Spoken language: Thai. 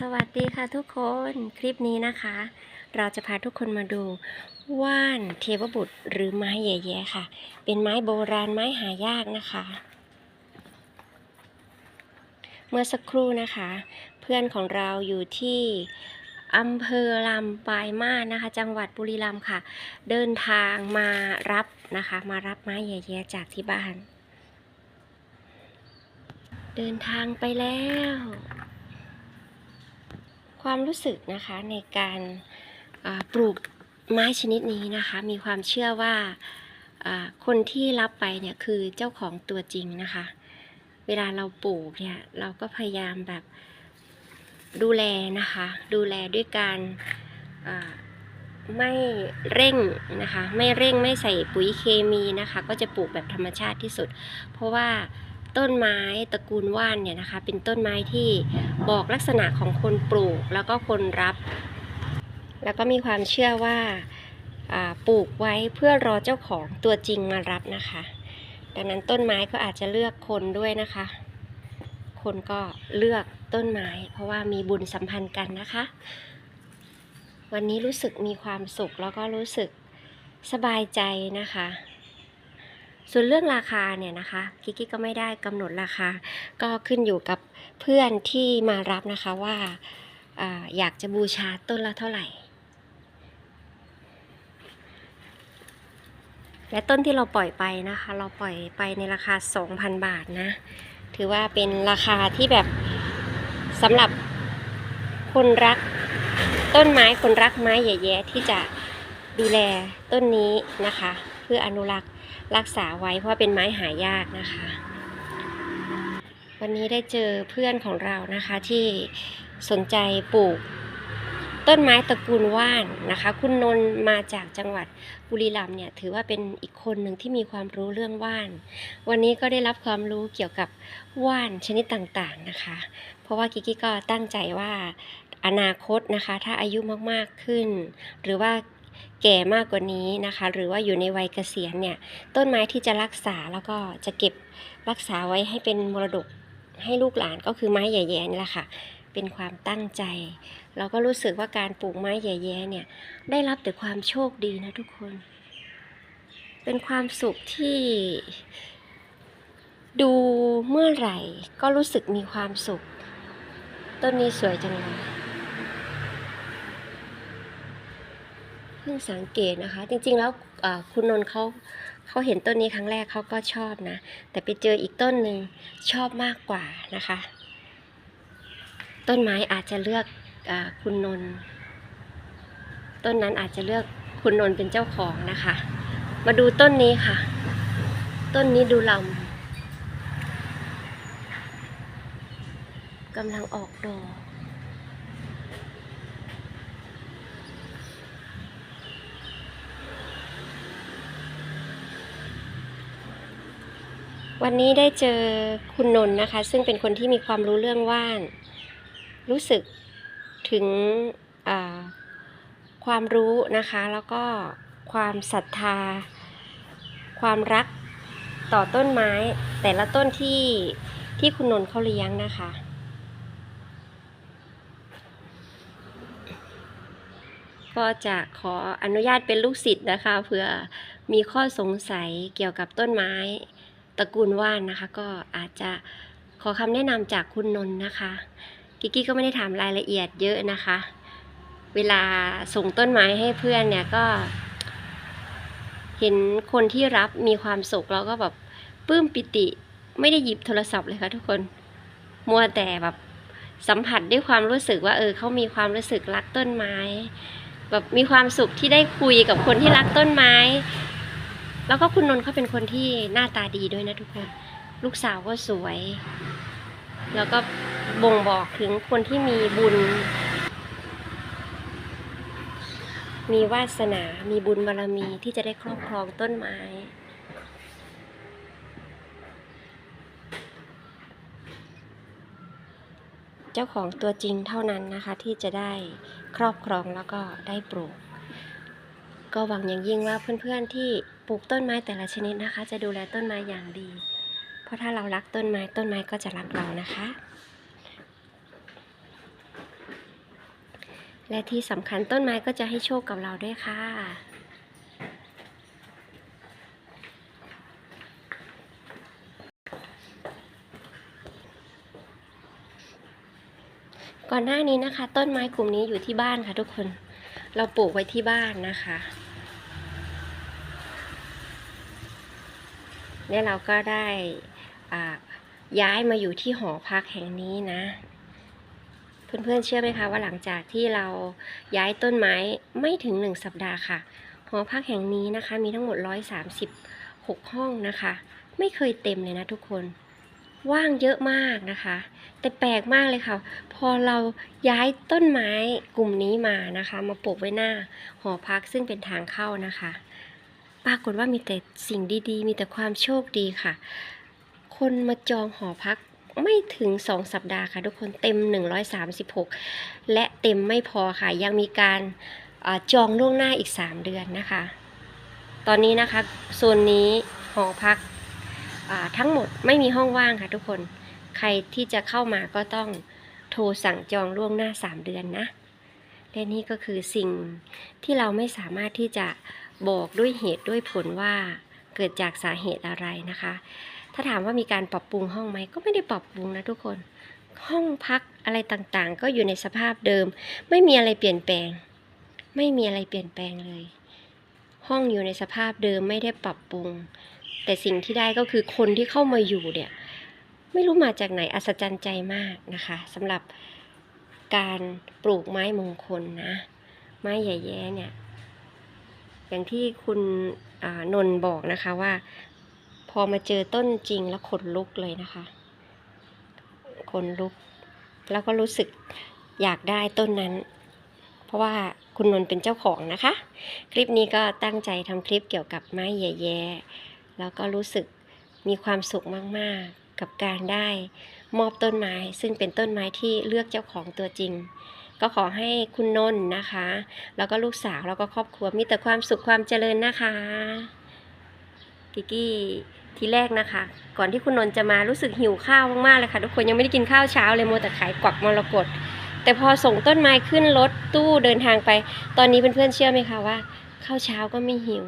สวัสดีค่ะทุกคนคลิปนี้นะคะ เราจะพาทุกคนมาดูว่านเทวบุตรหรือไม้แย่ๆค่ะ เป็นไม้โบราณไม้หายากนะคะ เมื่อสักครู่นะคะ เพื่อนของเราอยู่ที่อำเภอลำปลายมานะคะ จังหวัดบุรีรัมย์ค่ะ เดินทางมารับนะคะ มารับไม้แย่ๆจากที่บ้าน เดินทางไปแล้ว ความรู้สึกนะคะในการปลูกไม้ชนิดนี้นะคะ มีความเชื่อว่าคนที่รับไปเนี่ยคือเจ้าของตัวจริงนะคะ เวลาเราปลูกเนี่ยเราก็พยายามแบบดูแลนะคะ ดูแลด้วยการไม่เร่งนะคะ ไม่เร่งไม่ใส่ปุ๋ยเคมีนะคะ ก็จะปลูกแบบธรรมชาติที่สุด เพราะว่า ต้นไม้ตระกูลว่านเนี่ยนะคะ เป็นต้นไม้ที่บอกลักษณะของคนปลูกแล้วก็คนรับ แล้วก็มีความเชื่อว่าปลูกไว้เพื่อรอเจ้าของตัวจริงมารับนะคะ ดังนั้นต้นไม้ก็อาจจะเลือกคนด้วยนะคะ คนก็เลือกต้นไม้ เพราะว่ามีบุญสัมพันธ์กันนะคะ วันนี้รู้สึกมีความสุขแล้วก็รู้สึกสบายใจนะคะ ส่วนเรื่องราคาเนี่ยนะคะกิกิก็ไม่ได้กำหนดราคา ก็ขึ้นอยู่กับเพื่อนที่มารับนะคะว่าอาอยากจะบูชาต้นละเท่าไหร่ และต้นที่เราปล่อยไปนะคะ เราปล่อยไปในราคา 2,000 บาทนะ ถือว่าเป็นราคาที่แบบสำหรับคนรักต้นไม้คนรักไม้แย่ๆที่จะดูแลต้นนี้นะคะ เพื่ออนุรักษ์ รักษาไว้เพราะเป็นไม้หายากนะคะ วันนี้ได้เจอเพื่อนของเรานะคะที่สนใจปลูกต้นไม้ตระกูลว่านนะคะ คุณนนท์มาจากจังหวัดบุรีรัมย์เนี่ยถือว่าเป็นอีกคนหนึ่งที่มีความรู้เรื่องว่าน วันนี้ก็ได้รับความรู้เกี่ยวกับว่านชนิดต่างๆนะคะ เพราะว่ากิกกี้ก็ตั้งใจว่าอนาคตนะคะ ถ้าอายุมากๆขึ้น หรือว่า แก่มากกว่านี้นะคะ หรือว่าอยู่ในวัยเกษียณเนี่ย ต้นไม้ที่จะรักษาแล้วก็จะเก็บรักษาไว้ให้เป็นมรดกให้ลูกหลานก็คือไม้ใหญ่ๆนี่แหละค่ะ เป็นความตั้งใจ เราก็รู้สึกว่าการปลูกไม้แย่ๆเนี่ย ได้รับแต่ความโชคดีนะทุกคน เป็นความสุขที่ดูเมื่อไหร่ก็รู้สึกมีความสุข ต้นนี้สวยจังเลย เพิ่งสังเกตนะคะ จริงๆแล้วคุณนนท์เขาเขาเห็นต้นนี้ครั้งแรกเขาก็ชอบนะ แต่ไปเจออีกต้นหนึ่งชอบมากกว่านะคะ ต้นไม้อาจจะเลือกอคุณนนท์ต้นนั้นอาจจะเลือกคุณนนท์เป็นเจ้าของนะคะ มาดูต้นนี้ค่ะ ต้นนี้ดูลำกำลังออกดอก วันนี้ได้เจอคุณนนท์นะคะ ซึ่งเป็นคนที่มีความรู้เรื่องว่าน รู้สึกถึงความรู้นะคะ แล้วก็ความศรัทธา ความรักต่อต้นไม้ แต่ละต้นที่ที่คุณนนท์เขาเลี้ยงนะคะก็จะขออนุญาตเป็นลูกศิษย์นะคะเผื่อมีข้อสงสัยเกี่ยวกับต้นไม้ ตระกูลว่านนะคะ ก็อาจจะขอคำแนะนำจากคุณนนท์นะคะ กิกกี้ก็ไม่ได้ถามรายละเอียดเยอะนะคะ เวลาส่งต้นไม้ให้เพื่อนเนี่ยก็ เห็นคนที่รับมีความสุขแล้วก็แบบปลื้มปิติไม่ได้หยิบโทรศัพท์เลยค่ะทุกคน มัวแต่แบบสัมผัสด้วยความรู้สึกว่าเออเขามีความรู้สึกรักต้นไม้ แบบมีความสุขที่ได้คุยกับคนที่รักต้นไม้ แล้วก็คุณนนท์เขาเป็นคนที่หน้าตาดีด้วยนะทุกคน ลูกสาวก็สวย แล้วก็บ่งบอกถึงคนที่มีบุญ มีวาสนา มีบุญบารรมีที่จะได้ครอบครองต้นไม้ เจ้าของตัวจริงเท่านั้นนะคะ ที่จะได้ครอบครองแล้วก็ได้ปลูก ก็หวังอย่างยิ่งว่าเพื่อนๆที่ ปลูกต้นไม้แต่ละชนิดนะคะ จะดูแลต้นไม้อย่างดี เพราะถ้าเรารักต้นไม้ต้นไม้ก็จะรักเรานะคะ และที่สำคัญต้นไม้ก็จะให้โชคกับเราด้วยค่ะก่อนหน้านี้นะคะ ต้นไม้กลุ่มนี้อยู่ที่บ้านค่ะทุกคน เราปลูกไว้ที่บ้านนะคะ เนี่ยเราก็ได้ย้ายมาอยู่ที่หอพักแห่งนี้นะ เพื่อนๆเชื่อไหมคะว่าหลังจากที่เราย้ายต้นไม้ไม่ถึงหนึ่งสัปดาห์ค่ะ หอพักแห่งนี้นะคะ มีทั้งหมด 136 ห้องนะคะ ไม่เคยเต็มเลยนะทุกคนว่างเยอะมากนะคะ แต่แปลกมากเลยค่ะ พอเราย้ายต้นไม้กลุ่มนี้มานะคะ มาปลูกไว้หน้าหอพักซึ่งเป็นทางเข้านะคะ ปรากฏว่ามีแต่สิ่งดีๆ มีแต่ความโชคดีค่ะ คนมาจองหอพักไม่ถึง 2 สัปดาห์ค่ะ ทุกคนเต็ม 136 และเต็มไม่พอค่ะ ยังมีการอาจองล่วงหน้าอีก 3 เดือนนะคะ ตอนนี้นะคะโซนนี้หอพักทั้งหมดไม่มีห้องว่างค่ะทุกคนใครที่จะเข้ามาก็ต้องโทรสั่งจองล่วงหน้า 3 เดือนนะ และนี่ก็คือสิ่งที่เราไม่สามารถที่จะ บอกด้วยเหตุด้วยผลว่าเกิดจากสาเหตุอะไรนะคะ ถ้าถามว่ามีการปรับปรุงห้องไหมก็ไม่ได้ปรับปรุงนะทุกคน ห้องพักอะไรต่างๆ ก็อยู่ในสภาพเดิม ไม่มีอะไรเปลี่ยนแปลง ไม่มีอะไรเปลี่ยนแปลงเลย ห้องอยู่ในสภาพเดิมไม่ได้ปรับปรุง แต่สิ่งที่ได้ก็คือคนที่เข้ามาอยู่เนี่ยไม่รู้มาจากไหนอัศจรรย์ใจมากนะคะสำหรับการปลูกไม้มงคลนะ ไม้ใหญ่แย่เนี่ย อย่างที่คุณนนท์บอกนะคะว่า พอมาเจอต้นจริงแล้วขนลุกเลยนะคะขนลุก แล้วก็รู้สึกอยากได้ต้นนั้น เพราะว่าคุณนนท์เป็นเจ้าของนะคะ คลิปนี้ก็ตั้งใจทำคลิปเกี่ยวกับไม้แย่ๆแล้วก็รู้สึกมีความสุขมากๆ กับการได้มอบต้นไม้ ซึ่งเป็นต้นไม้ที่เลือกเจ้าของตัวจริง ก็ขอให้คุณนนท์นะคะ แล้วก็ลูกสาวแล้วก็ครอบครัวมีแต่ความสุขความเจริญนะคะกิกกี้ทีแรกนะคะ ก่อนที่คุณนนท์จะมารู้สึกหิวข้าวมากๆเลยค่ะ ทุกคนยังไม่ได้กินข้าวเช้าเลยโมแต่ขายกวักมรกตแต่พอส่งต้นไม้ขึ้นรถตู้เดินทางไป ตอนนี้เพื่อนๆเชื่อไหมคะว่าข้าวเช้าก็ไม่หิว